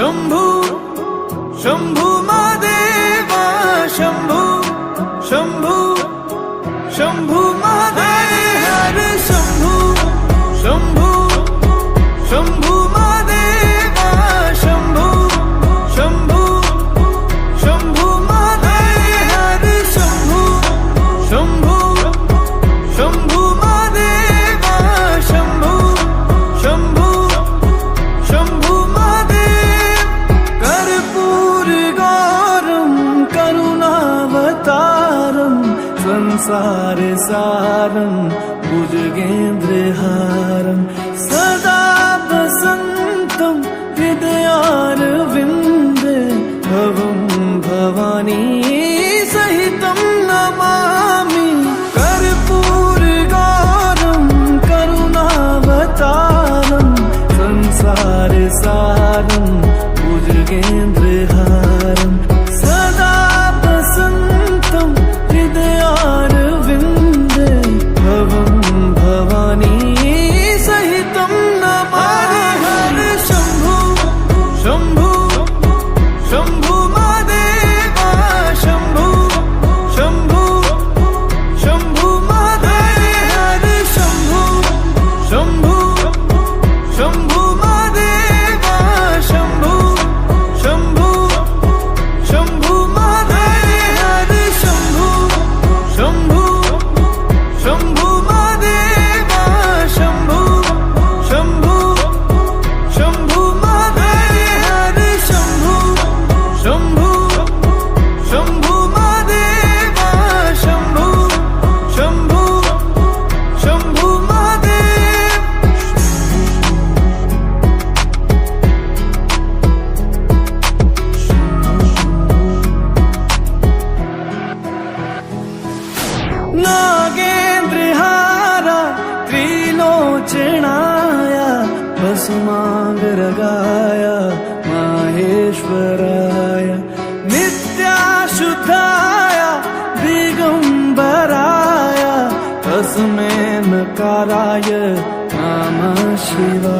শম্ভু শম্ভু মা। बुजगेन्द्रहारविन्द भवानी सहितं नमामि। कर्पूरकारुणावतार संसारसारम् भुजगेन्द्र नागेन्द्रहारा त्रिलोचनाया त्रिलोचनाय माहेश्वराय नित्याशुद्धाय दिगम्बराय कसुमे मकाराय मा शिवा